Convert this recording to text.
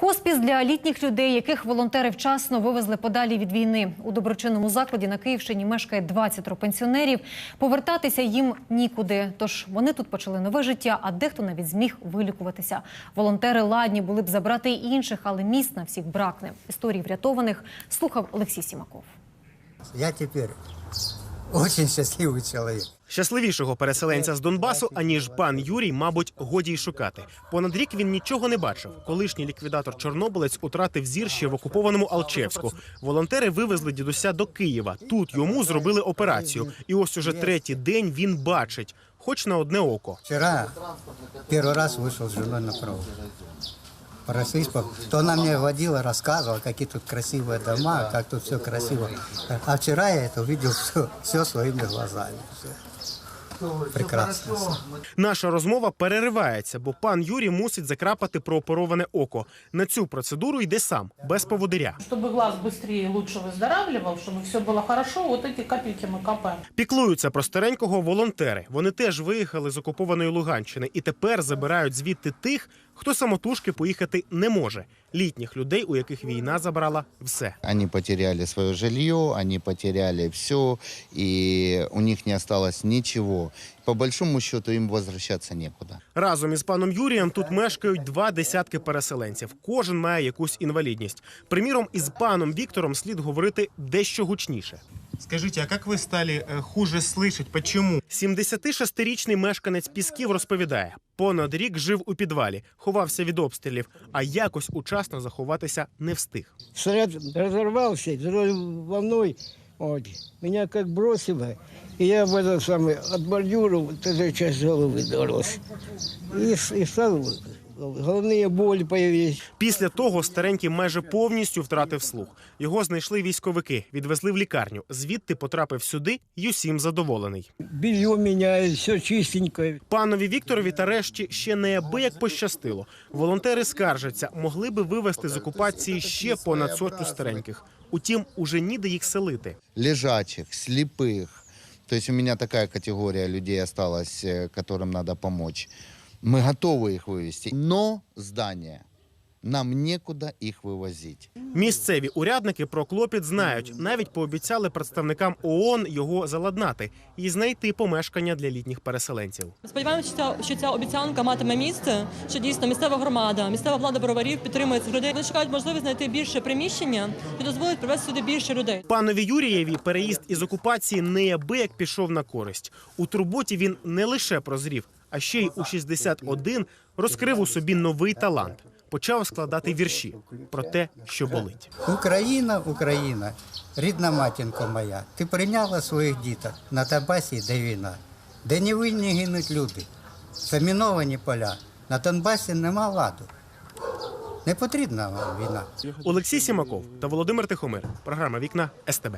Хоспіс для літніх людей, яких волонтери вчасно вивезли подалі від війни. У доброчинному закладі на Київщині мешкає 20 пенсіонерів. Повертатися їм нікуди. Тож вони тут почали нове життя, а дехто навіть зміг вилікуватися. Волонтери ладні були б забрати й інших, але місць на всіх бракне. Історії врятованих слухав Олексій Сімаков. Я теперь очень счастливый человек. Щасливішого переселенця з Донбасу, аніж пан Юрій, мабуть, годі й шукати. Понад рік він нічого не бачив. Колишній ліквідатор Чорнобилець утратив зір ще в окупованому Алчевську. Волонтери вивезли дідуся до Києва. Тут йому зробили операцію. І ось уже третій день він бачить, хоч на одне око. Вчера первый раз вышел с женой на провод. Прошлись по... То она мне водила, рассказывала, какие тут красивые дома, как тут все красиво. А вчера я это увидел все, все своими глазами. Всё. Прекрасно. всё. Наша розмова переривається, бо пан Юрій мусить закрапати проопероване око. На цю процедуру йде сам, без поводиря. Чтобы глаз быстрее и лучше выздоравливал, чтобы все было хорошо, вот эти капельки мы капаем. Піклуються про старенького волонтери. Вони теж виїхали з окупованої Луганщини і тепер забирають звідти тих, хто самотужки поїхати не може. Літніх людей, у яких війна забрала все. Они потеряли свое жилье, они потеряли все, и у них не осталось ничего. По большому счету им возвращаться некуда. Разом із паном Юрієм тут мешкають два десятки переселенців. Кожен має якусь інвалідність. Приміром, із паном Віктором слід говорити дещо гучніше. Скажіть, а як ви стали хуже слышать? Почему? 76-річний мешканець Пісків розповідає: понад рік жив у підвалі, ховався від обстрілів, а якось учасно заховатися не встиг. Снаряд разорвался, взрыв волной. Вот. Меня как бросило, и я в этот самый от бордюра вот эта часть головы дорос. И, с- и стал головные боли появились. Після того старенький майже повністю втратив слух. Його знайшли військовики, відвезли в лікарню. Звідти потрапив сюди й усім задоволений. Белье меняют, все чистенькое. Панові Вікторові та решті ще неабияк пощастило. Волонтери скаржаться, могли би вивезти з окупації ще понад сотню стареньких. Утім, уже ніде їх селити. Лежачих, слепых. То есть у меня такая категория людей осталась, э, которым надо помочь. Мы готовы их вывести, но здание. Нам некуда их вывозить. Місцеві урядники про клопіт знають. Навіть пообіцяли представникам ООН його заладнати і знайти помешкання для літніх переселенців. Сподіваємося, що ця, що ця обіцянка матиме місце, що дійсно місцева громада, місцева влада броварів підтримує цих людей. Вони шукають можливість знайти більше приміщення, що дозволить привезти сюди більше людей. Панові Юрієві переїзд із окупації неабияк пішов на користь. У турботі він не лише прозрів, а ще й у 61 розкрив у собі новий талант. Почав складати вірші про те, що болить. Україна, Україна, рідна матінко моя, ти прийняла своїх діток на Донбасі, де війна, де невинні гинуть люди, заміновані поля. На Донбасі нема ладу. Не потрібна вам війна. Олексій Сімаков та Володимир Тихомир. Програма Вікна СТБ.